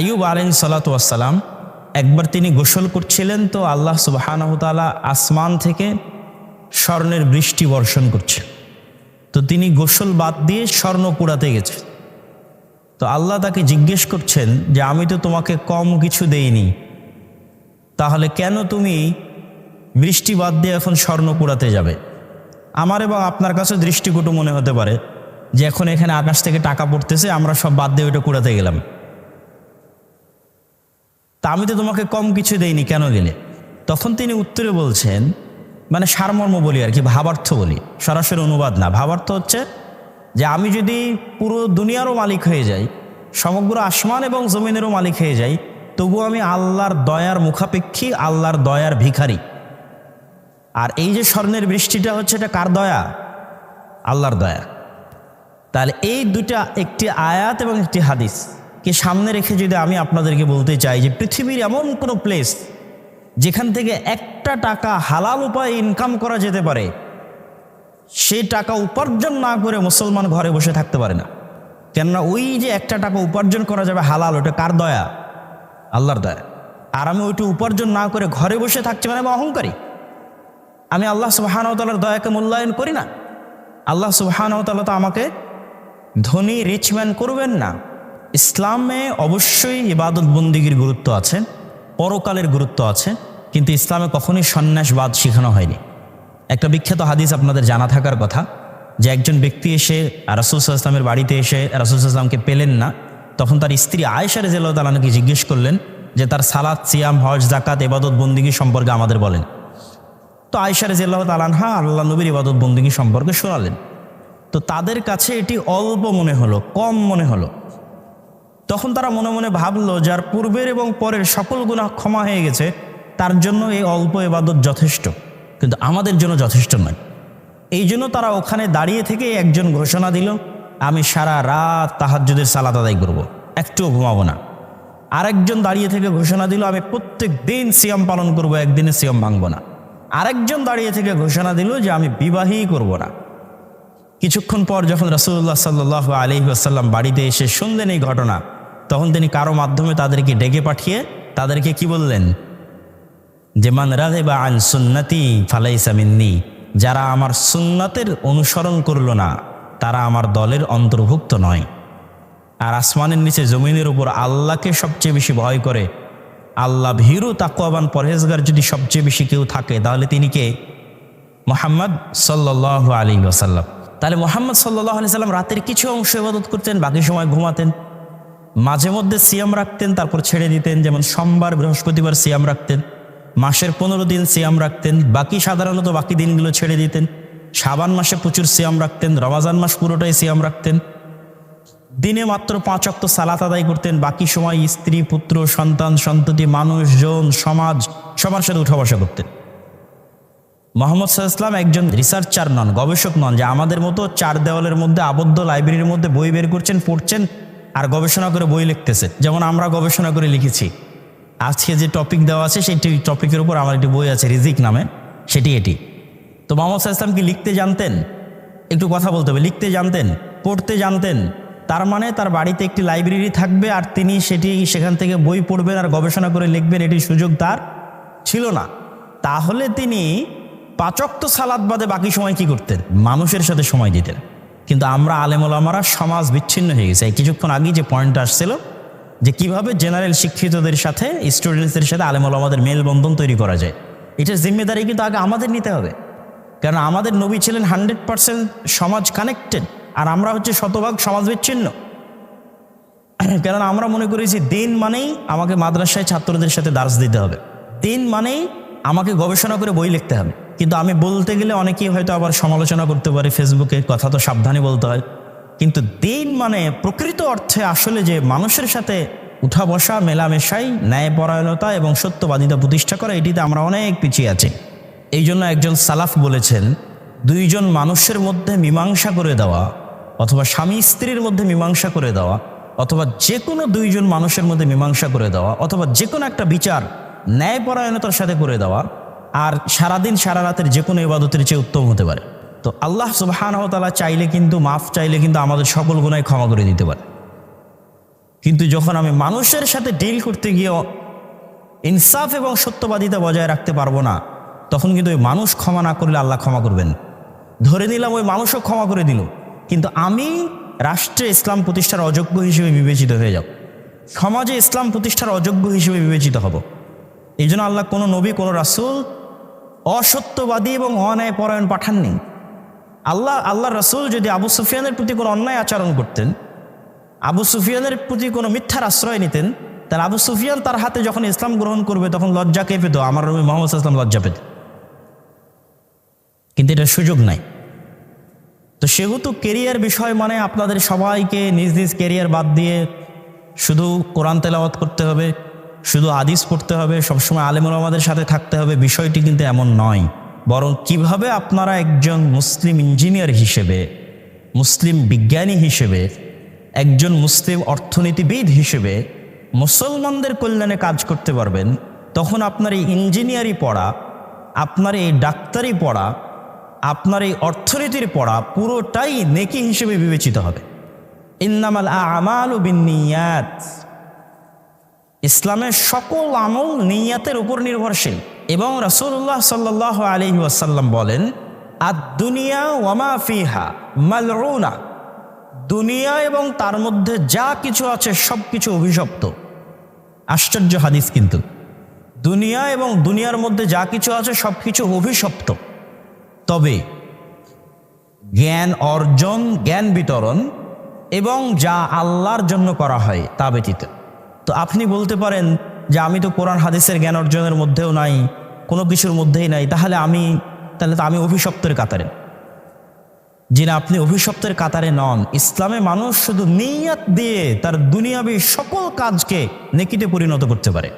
আইয়ুব আলাইহি সালাতাম একবার তিনি গোসল করছিলেন তো আল্লাহ সুবাহানহতালা আসমান থেকে স্বর্ণের বৃষ্টি বর্ষণ করছে। তো তিনি গোসল বাদ দিয়ে স্বর্ণ কুড়াতে গেছে। তো আল্লাহ তাকে জিজ্ঞেস করছেন যে, আমি তো তোমাকে কম কিছু দেইনি। তাহলে কেন তুমি বৃষ্টি বাদ দিয়ে এখন স্বর্ণ কুড়াতে যাবে? আমার এবং আপনার কাছে দৃষ্টিকটু মনে হতে পারে যে, এখন এখানে আকাশ থেকে টাকা পড়তেছে, আমরা সব বাদ দিয়ে ওইটা কুড়াতে গেলাম। তা আমি তো তোমাকে কম কিছু দেইনি, কেন গেলে? তখন তিনি উত্তরে বলছেন মানে সারমর্ম বলি আর কি, ভাবার্থ বলি, সরাসরি অনুবাদ না। ভাবার্থ হচ্ছে যে আমি যদি পুরো দুনিয়ারও মালিক হয়ে যাই, সমগ্র আসমান এবং জমিনেরও মালিক হয়ে যাই তবু আমি আল্লাহর দয়ার মুখাপেক্ষী, আল্লাহর দয়ার ভিখারি। আর এই যে স্বর্ণের বৃষ্টিটা হচ্ছে, এটা কার দয়া? আল্লাহর দয়া। তাহলে এই দুটা একটি আয়াত এবং একটি হাদিস। কে সামনে রেখে যদি আমি আপনাদেরকে বলতে চাই যে পৃথিবীর এমন কোনো প্লেস যেখান থেকে একটা টাকা হালাল উপায়ে ইনকাম করা যেতে পারে সেই টাকা উপার্জন না করে মুসলমান ঘরে বসে থাকতে পারে না। কেননা ওই যে একটা টাকা উপার্জন করা যাবে হালাল, ওটা কার দয়া? আল্লাহর দয়া। আর আমি ওইটা উপার্জন না করে ঘরে বসে থাকছি মানে আমি অহংকারী। আমি আল্লাহ সুবাহানতালার দয়াকে মূল্যায়ন করি না। আল্লাহ সুবাহানতালা তো আমাকে ধনী রিচম্যান করবেন না। ইসলামে অবশ্যই ইবাদত বন্দিগির গুরুত্ব আছে, পরকালের গুরুত্ব আছে, কিন্তু ইসলামে কখনোই সন্ন্যাসবাদ শেখানো হয়নি। একটা বিখ্যাত হাদিস আপনাদের জানা থাকার কথা, যে একজন ব্যক্তি এসে রাসুল ইসলামের বাড়িতে এসে রাসুল ইসলামকে পেলেন না, তখন তার স্ত্রী আয়েশা রেজাল্লাহ তালাকে জিজ্ঞেস করলেন যে, তার সালাদ সিয়াম, হজ জাকাত এবাদত বন্দিগি সম্পর্কে আমাদের বলেন। তো আয়েশা রেজাল্লাহ তালানহা আল্লাহ নবীর ইবাদত বন্দিগি সম্পর্কে শোনালেন। তো তাদের কাছে এটি অল্প মনে হলো, কম মনে হলো। তখন তারা মনে মনে ভাবলো, যার পূর্বের এবং পরের সকল গুণা ক্ষমা হয়ে গেছে, তার জন্য এই অল্প এবাদত যথেষ্ট, কিন্তু আমাদের জন্য যথেষ্ট নয়। এই জন্য তারা ওখানে দাঁড়িয়ে থেকে একজন ঘোষণা দিল, আমি সারা রাত তাহাজ্জুদের সালাত আদায় করব। একটুও ঘুমাবো না। আরেকজন দাঁড়িয়ে থেকে ঘোষণা দিল, আমি প্রত্যেক দিন সিয়াম পালন করব, একদিনে সিয়াম ভাঙবো না। আরেকজন দাঁড়িয়ে থেকে ঘোষণা দিল যে আমি বিবাহই করব না। কিছুক্ষণ পর যখন রাসুল্লাহ সাল্লাহ আসাল্লাম বাড়িতে এসে শুনলেন এই ঘটনা তখন তিনি কারও মাধ্যমে তাদেরকে ডেকে পাঠিয়ে তাদেরকে কি বললেন? যে মান রাধে বা আন সুন্নাতি ফালাইসামিন্নি যারা আমার সুন্নাতের অনুসরণ করল না, তারা আমার দলের অন্তর্ভুক্ত নয়। আর আসমানের নিচে জমিনের উপর আল্লাহকে সবচেয়ে বেশি ভয় করে, আল্লাহ ভীরু তাকুয়াবান পরহেজগার যদি সবচেয়ে বেশি কেউ থাকে, তাহলে তিনি কে? মোহাম্মদ সাল্লাহ আলী ওসাল্লাম তাহলে মোহাম্মদ সাল্লাহ আলি সাল্লাম রাতের কিছু অংশ ইবাদত করতেন, বাকি সময় ঘুমাতেন। মাঝে মধ্যে সিয়াম রাখতেন, তারপর ছেড়ে দিতেন, যেমন সোমবার, বৃহস্পতিবার সিয়াম রাখতেন, মাসের পনেরো দিন সিয়াম রাখতেন, বাকি সাধারণত বাকি দিনগুলো ছেড়ে দিতেন সাবান মাসে প্রচুর সিয়াম রাখতেন, রমাজান মাস পুরোটাই সিয়াম রাখতেন, দিনে মাত্র পাঁচ অক্ত সালাত আদায় করতেন, বাকি সময় স্ত্রী, পুত্র, সন্তান, সন্ততি, মানুষজন, সমাজ, সবার সাথে উঠা বসা করতেন। মোহাম্মদ সাল্লাম একজন রিসার্চার নন, গবেষক নন, যে আমাদের মতো চার দেওয়ালের মধ্যে আবদ্ধ লাইব্রেরির মধ্যে বই বের করছেন, পড়ছেন আর গবেষণা করে বই লিখতেছে। যেমন আমরা গবেষণা করে লিখেছি। আজকে যে টপিক দেওয়া আছে, সেই টপিকের উপর আমার একটি বই আছে, রিজিক নামে। সেটি এটি। তো মোহাম্মদ সাল্লাম কি লিখতে জানতেন? একটু কথা বলতে হবে। লিখতে জানতেন, পড়তে জানতেন। তার মানে তার বাড়িতে একটি লাইব্রেরি থাকবে আর তিনি সেটি সেখান থেকে বই পড়বেন আর গবেষণা করে লিখবেন এটির সুযোগ তার ছিল না। তাহলে তিনি পাচক্ত সালাদ বাদে বাকি সময় কি করতেন? মানুষের সাথে সময় দিতেন। কিন্তু আমরা আলেমুলামারা সমাজ বিচ্ছিন্ন হয়ে গেছে। এই কিছুক্ষণ আগেই যে পয়েন্ট আসছিল, যে কীভাবে জেনারেল শিক্ষিতদের সাথে স্টুডেন্টসদের সাথে আলেমুলামাদের মেলবন্ধন তৈরি করা যায়। এটা জিম্মেদারি কিন্তু আগে আমাদের নিতে হবে। কারণ আমাদের নবী ছিলেন হান্ড্রেড পার্সেন্ট সমাজ কানেক্টেড আর আমরা হচ্ছে শতভাগ সমাজ বিচ্ছিন্ন। কারণ আমরা মনে করি যে দিন মানেই আমাকে মাদ্রাসায় ছাত্রদের সাথে দার্স দিতে হবে। দিন মানেই আমাকে গবেষণা করে বই লিখতে হবে। কিন্তু আমি বলতে গেলে অনেকেই হয়তো আবার সমালোচনা করতে পারে ফেসবুকে, কথা তো সাবধানে বলতে হয়। কিন্তু দিন মানে প্রকৃত অর্থে আসলে যে মানুষের সাথে উঠা বসা, মেলামেশাই, ন্যায়পরায়ণতা এবং সত্যবাদিতা প্রতিষ্ঠা করা, এটিতে আমরা অনেক পিছিয়ে আছি। এই জন্য একজন সালাফ বলেছেন, দুইজন মানুষের মধ্যে মীমাংসা করে দেওয়া অথবা স্বামী স্ত্রীর মধ্যে মীমাংসা করে দেওয়া অথবা যে কোনো দুইজন মানুষের মধ্যে মীমাংসা করে দেওয়া অথবা যে কোনো একটা বিচার ন্যায়পরায়ণতার সাথে করে দেওয়া আর সারাদিন সারা রাতের যে কোনো ইবাদতের চেয়ে উত্তম হতে পারে। তো আল্লাহ সুবাহানহতালা চাইলে কিন্তু, মাফ চাইলে কিন্তু আমাদের সকল গুণায় ক্ষমা করে দিতে পারে। কিন্তু যখন আমি মানুষের সাথে ডিল করতে গিয়েও ইনসাফ এবং সত্যবাদিতা বজায় রাখতে পারব না, তখন কিন্তু ওই মানুষ ক্ষমা না করলে আল্লাহ ক্ষমা করবেন ধরে নিলাম ওই মানুষও ক্ষমা করে দিল। কিন্তু আমি রাষ্ট্রে ইসলাম প্রতিষ্ঠার অযোগ্য হিসেবে বিবেচিত হয়ে যাব। সমাজে ইসলাম প্রতিষ্ঠার অযোগ্য হিসেবে বিবেচিত হব। এই জন্য আল্লাহ কোনো নবী, কোনো রাসূল অসত্যবাদী এবং অন্যায় পরায়ণ পাঠাননি। আল্লাহ আল্লাহ রসুল যদি আবু সুফিয়ানের প্রতি কোনো অন্যায় আচরণ করতেন, আবু সুফিয়ানের প্রতি কোনো মিথ্যার আশ্রয় নিতেন, তাহলে আবু সুফিয়ান তার হাতে যখন ইসলাম গ্রহণ করবে, তখন লজ্জা কে পেত? আমার রবি মোহাম্মদ ইসলাম লজ্জা পেত। কিন্তু এটা সুযোগ নাই। তো সেহেতু কেরিয়ার বিষয় মানে আপনাদের সবাইকে নিজ নিজ কেরিয়ার বাদ দিয়ে শুধু কোরআন তেলাওয়াত করতে হবে শুধু হাদিস পড়তে হবে, সবসময় আলেমুল আমাদের সাথে থাকতে হবে, বিষয়টি কিন্তু এমন নয়। বরং কীভাবে আপনারা একজন মুসলিম ইঞ্জিনিয়ার হিসেবে, মুসলিম বিজ্ঞানী হিসেবে, একজন মুসলিম অর্থনীতিবিদ হিসেবে মুসলমানদের কল্যাণে কাজ করতে পারবেন, তখন আপনার এই ইঞ্জিনিয়ারি পড়া, আপনার এই ডাক্তারি পড়া, আপনার এই অর্থনীতির পড়া পুরোটাই নেকি হিসেবে বিবেচিত হবে। ইন্নামাল আমাল বিনিয়াত ইসলামের সকল আমল নিয়াতের উপর নির্ভরশীল। এবং রাসূলুল্লাহ সাল্লাহ আলহি ওয়াসাল্লাম বলেন আর দুনিয়া ওয়ামা ফিহা মালউনা। দুনিয়া এবং তার মধ্যে যা কিছু আছে সব কিছু অভিশপ্ত। আশ্চর্য হাদিস কিন্তু। দুনিয়া এবং দুনিয়ার মধ্যে যা কিছু আছে সব কিছু অভিশপ্ত। তবে জ্ঞান অর্জন, জ্ঞান বিতরণ এবং যা আল্লাহর জন্য করা হয় তা ব্যতীত। তো আপনি বলতে পারেন যে আমি তো কোরআন, হাদিসের জ্ঞান অর্জনের মধ্যেও নাই, কোনো কিছুর মধ্যেই নাই, তাহলে আমি, তাহলে তো আমি অভিশপ্তের কাতারে। যিনি আপনি অভিশপ্তের কাতারে নন, ইসলামে মানুষ শুধু নিয়াত দিয়ে তার দুনিয়াবী সকল কাজকে নেকিতে পরিণত করতে পারে।